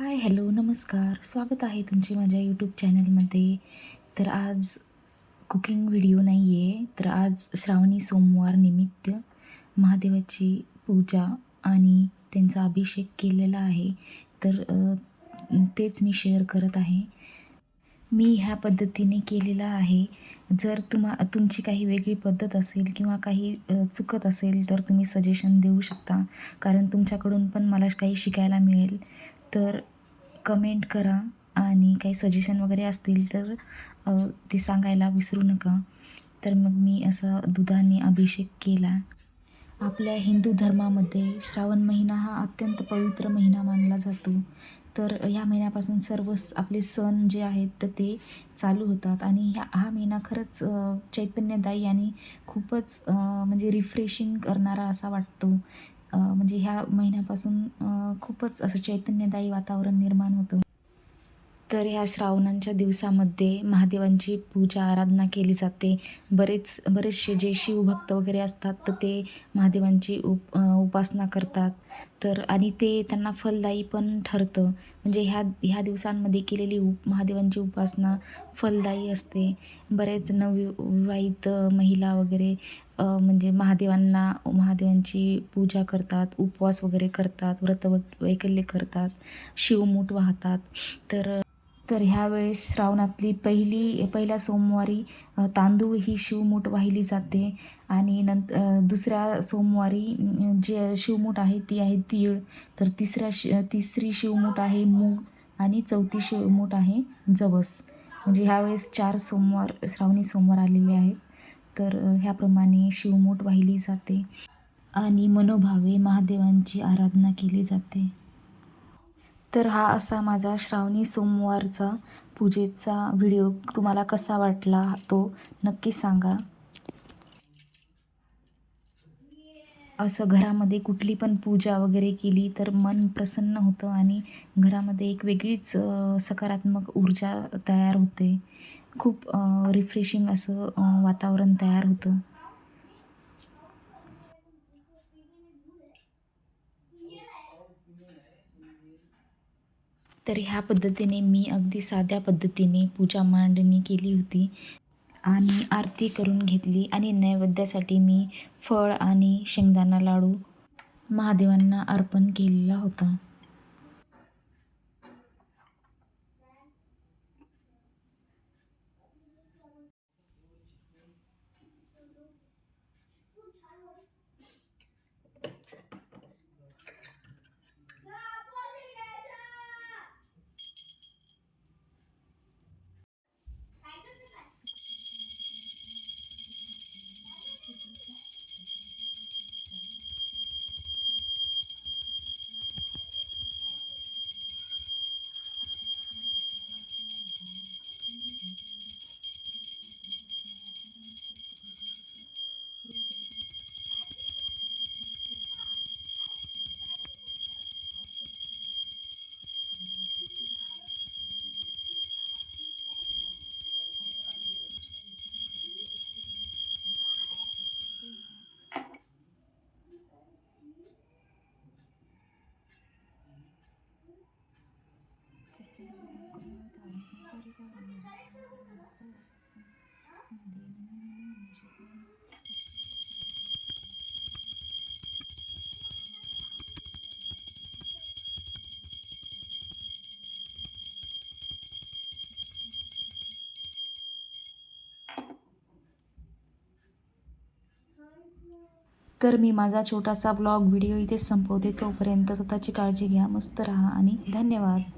Hi hello नमस्कार. स्वागत आहे तुमचे माझ्या यूट्यूब चॅनलमध्ये तर आज कुकिंग व्हिडिओ नाही आहे तर आज श्रावणी सोमवार निमित्त महादेवाची पूजा आणि त्यांचा अभिषेक केलेला आहे. तर तेच मी शेअर करत आहे. मी ह्या पद्धतीने केलेला आहे. जर तुम्हा तुमची काही वेगळी पद्धत असेल किंवा काही चुकत असेल तर तुम्ही सजेशन देऊ शकता. कारण तुमच्याकडून पण मला काही शिकायला मिळेल. तर कमेंट करा आणि काही सजेशन वगैरे असतील तर ते सांगायला विसरू नका. तर मग मी असं दुधाने अभिषेक केला. आपल्या हिंदू धर्मामध्ये श्रावण महिना हा अत्यंत पवित्र महिना मानला जातो. तर ह्या महिन्यापासून सर्व स- आपले सण जे आहेत तर ते चालू होतात. आणि ह्या हा महिना खरंच चैतन्यदायी आणि खूपच म्हणजे रिफ्रेशिंग करणारा असा वाटतो. म्हणजे ह्या महिन्यापासून खूपच असं चैतन्यदायी वातावरण निर्माण होतं. तर ह्या श्रावणांच्या दिवसामध्ये महादेवांची पूजा आराधना केली जाते. बरेच बरेचसे जे शिवभक्त वगैरे असतात तर ते महादेवांची उप उपासना करतात. तर आणि ते त्यांना फलदायी पण ठरतं. म्हणजे ह्या ह्या दिवसांमध्ये केलेली उप महादेवांची उपासना फलदायी असते. बरेच नवविवाहित महिला वगैरे म्हणजे महादेवांना महादेवांची पूजा करतात उपवास वगैरे करतात व्रत वैकल्य करतात शिवमूठ वाहतात. तर तर ह्यावेळेस श्रावणातली पहिली पहिल्या सोमवारी तांदूळ ही शिवमूठ वाहिली जाते आणि नंत दुसऱ्या सोमवारी जे शिवमूठ आहे ती आहे तीळ. तर तिसऱ्या शि तिसरी शिवमूठ आहे मूग आणि चौथी शिवमूठ आहे जवस. म्हणजे ह्यावेळेस चार सोमवार श्रावणी सोमवार आलेले आहेत. तर ह्याप्रमाणे शिवमोठ वाहिली जाते आणि मनोभावे महादेवांची आराधना केली जाते. तर हा असा माझा श्रावणी सोमवारचा पूजेचा व्हिडिओ तुम्हाला कसा वाटला तो नक्की सांगा. असं घरामध्ये कुठली पण पूजा वगैरे केली तर मन प्रसन्न होतं आणि घरामध्ये एक वेगळीच सकारात्मक ऊर्जा तयार होते. खूप रिफ्रेशिंग असं वातावरण तयार होतं. तर ह्या पद्धतीने मी अगदी साध्या पद्धतीने पूजा मांडणी केली होती. आणि आरती करून घेतली आणि नैवेद्यासाठी मी फळ आणि शेंगदाणा लाडू महादेवांना अर्पण केलेला होता. तर मी माझा छोटासा ब्लॉग व्हिडिओ इथे संपवते. तोपर्यंत स्वतःची काळजी घ्या मस्त राहा आणि धन्यवाद.